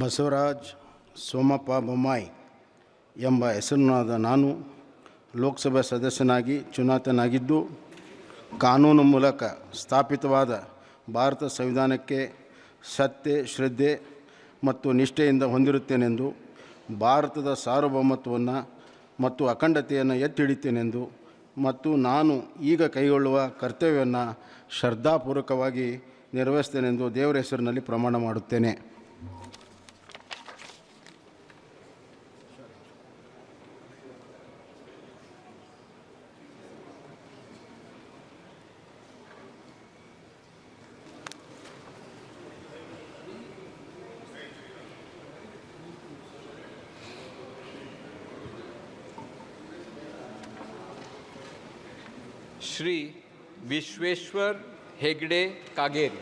ಬಸವರಾಜ್ ಸೋಮಪ್ಪ ಬೊಮ್ಮಾಯಿ ಎಂಬ ಹೆಸರಿನಾದ ನಾನು ಲೋಕಸಭೆ ಸದಸ್ಯನಾಗಿ ಚುನಾತನಾಗಿದ್ದು, ಕಾನೂನು ಮೂಲಕ ಸ್ಥಾಪಿತವಾದ ಭಾರತ ಸಂವಿಧಾನಕ್ಕೆ ಸತ್ಯ, ಶ್ರದ್ಧೆ ಮತ್ತು ನಿಷ್ಠೆಯಿಂದ ಹೊಂದಿರುತ್ತೇನೆಂದು, ಭಾರತದ ಸಾರ್ವಭೌಮತ್ವವನ್ನು ಮತ್ತು ಅಖಂಡತೆಯನ್ನು ಎತ್ತಿ ಹಿಡಿತೇನೆಂದು ಮತ್ತು ನಾನು ಈಗ ಕೈಗೊಳ್ಳುವ ಕರ್ತವ್ಯವನ್ನು ಶ್ರದ್ಧಾಪೂರ್ವಕವಾಗಿ ನಿರ್ವಹಿಸ್ತೇನೆಂದು ದೇವರ ಹೆಸರಿನಲ್ಲಿ ಪ್ರಮಾಣ ಮಾಡುತ್ತೇನೆ. श्री विश्वेश्वर हेगड़े कागेरी।